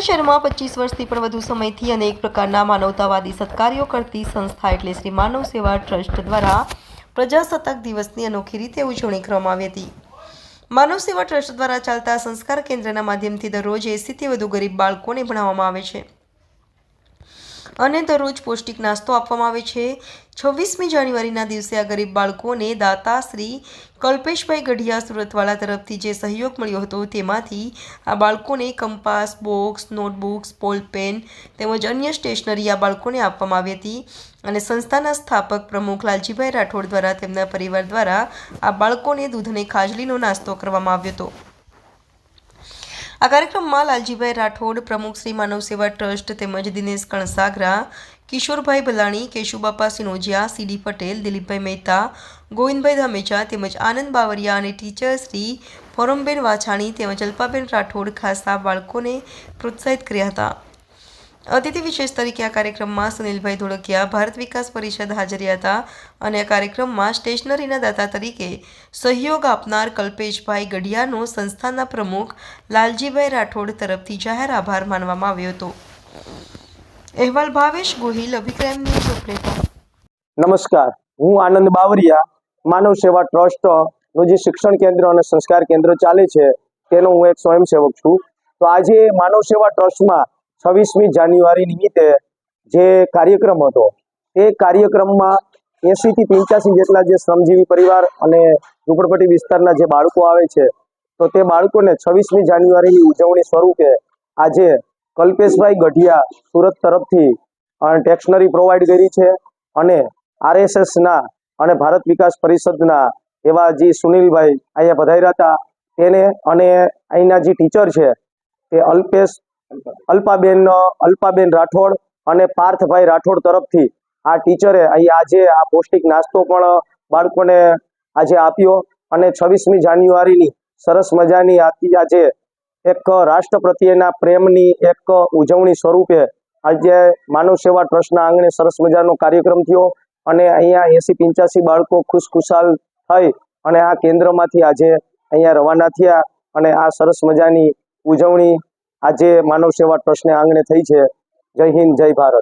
શહેરમાં પચીસ વર્ષથી પણ વધુ સમયથી અનેક પ્રકારના માનવતાવાદી સત્કાર્યો કરતી સંસ્થા એટલે શ્રી માનવ સેવા ટ્રસ્ટ દ્વારા પ્રજાસત્તાક દિવસની અનોખી રીતે ઉજવણી કરવામાં આવી હતી. માનવ સેવા ટ્રસ્ટ દ્વારા ચાલતા સંસ્કાર કેન્દ્રના માધ્યમથી દરરોજ એંસીથી વધુ ગરીબ બાળકોને ભણાવવામાં આવે છે. અને દરરોજ પૌષ્ટિક નાસ્તો આપવામાં આવે છે. છવ્વીસમી જાન્યુઆરીના દિવસે આ ગરીબ બાળકોને દાતા શ્રી કલ્પેશભાઈ ગઢિયા સુરતવાળા તરફથી જે સહયોગ મળ્યો હતો તેમાંથી આ બાળકોને કંપાસ, બોક્સ, નોટબુક્સ બોલપેન તેમજ અન્ય સ્ટેશનરી આ બાળકોને આપવામાં આવી હતી અને સંસ્થાના સ્થાપક પ્રમુખ લાલજીભાઈ રાઠોડ દ્વારા તેમના પરિવાર દ્વારા આ બાળકોને દૂધ અને ખાજલીનો નાસ્તો કરવામાં આવ્યો હતો. આ કાર્યક્રમમાં લાલજીભાઈ રાઠોડ, પ્રમુખ શ્રી માનવ સેવા ટ્રસ્ટ તેમજ દિનેશ કણસાગરા, કિશોરભાઈ ભલાણી, કેશુબાપા સિનોજિયા સીડી પટેલ, દિલીપભાઈ મહેતા, ગોવિંદભાઈ ધામેચા તેમજ આનંદ બાવરિયા અને ટીચર શ્રી ફોરમબેન વાછાણી તેમજ અલ્પાબેન રાઠોડ ખાસા બાળકોને પ્રોત્સાહિત કર્યા હતા. અતિથિ વિશેષ તરીકે આ કાર્યક્રમમાં સુનિલભાઈ ધોળકિયા ભારત વિકાસ પરિષદ હાજર હતા અને આ કાર્યક્રમમાં સ્ટેશનરીના દાતા તરીકે સહયોગ આપનાર કલ્પેશભાઈ ગઢિયાનો સંસ્થાના પ્રમુખ લાલજીભાઈ રાઠોડ તરફથી જાહેર આભાર માનવામાં આવ્યો હતો. અહેવાલ ભાવેશ ગોહિલ અભિક્રમ ન્યૂઝ નમસ્કાર. હું આનંદ બાવરિયા, માનવ સેવા ટ્રસ્ટનું જે શિક્ષણ કેન્દ્ર અને સંસ્કાર કેન્દ્ર ચાલે છે, તેનો હું એક સ્વયંસેવક છું. તો આજે માનવ સેવા ટ્રસ્ટમાં છવ્વીસમી જાન્યુઆરી નિમિત્તે જે કાર્યક્રમ હતો તે કાર્યક્રમમાં એસીથી પંચ્યાસી જેટલા જે શ્રમજીવી પરિવાર અને ઝૂંપડપટ્ટી વિસ્તારના જે બાળકો આવે છે, તો તે બાળકોને છવ્વીસમી જાન્યુઆરીની ઉજવણી સ્વરૂપે આજે કલ્પેશભાઈ ગઢિયા સુરત તરફથી ટેક્સનરી પ્રોવાઈડ કરી છે અને આરએસએસના અને ભારત વિકાસ પરિષદના એવા જે સુનિલભાઈ અહીંયા પધાર્યા હતા, તેને અને અહીંના જે ટીચર છે, તે અલ્પેશ અલ્પાબેન અલ્પાબેન રાઠોડ અને પાર્થભાઈ રાઠોડ તરફથી આ ટીચરે અહીં આજે આ પૌષ્ટિક નાસ્તો પણ બાળકોને આજે આપ્યો અને છવ્વીસમી જાન્યુઆરીની સરસ મજાની આજે એક રાષ્ટ્ર પ્રત્યેના પ્રેમની એક ઉજવણી સ્વરૂપે આજે માનવ સેવા ટ્રસ્ટના આંગણે સરસ મજાનો કાર્યક્રમ થયો અને અહીંયા એસી પંચ્યાસી બાળકો ખુશખુશાલ થઈ અને આ કેન્દ્રમાંથી આજે અહીંયા રવાના થયા અને આ સરસ મજાની ઉજવણી આજે માનવ સેવા ટ્રસ્ટને આંગણે થઈ છે જય હિન્દ જય ભારત.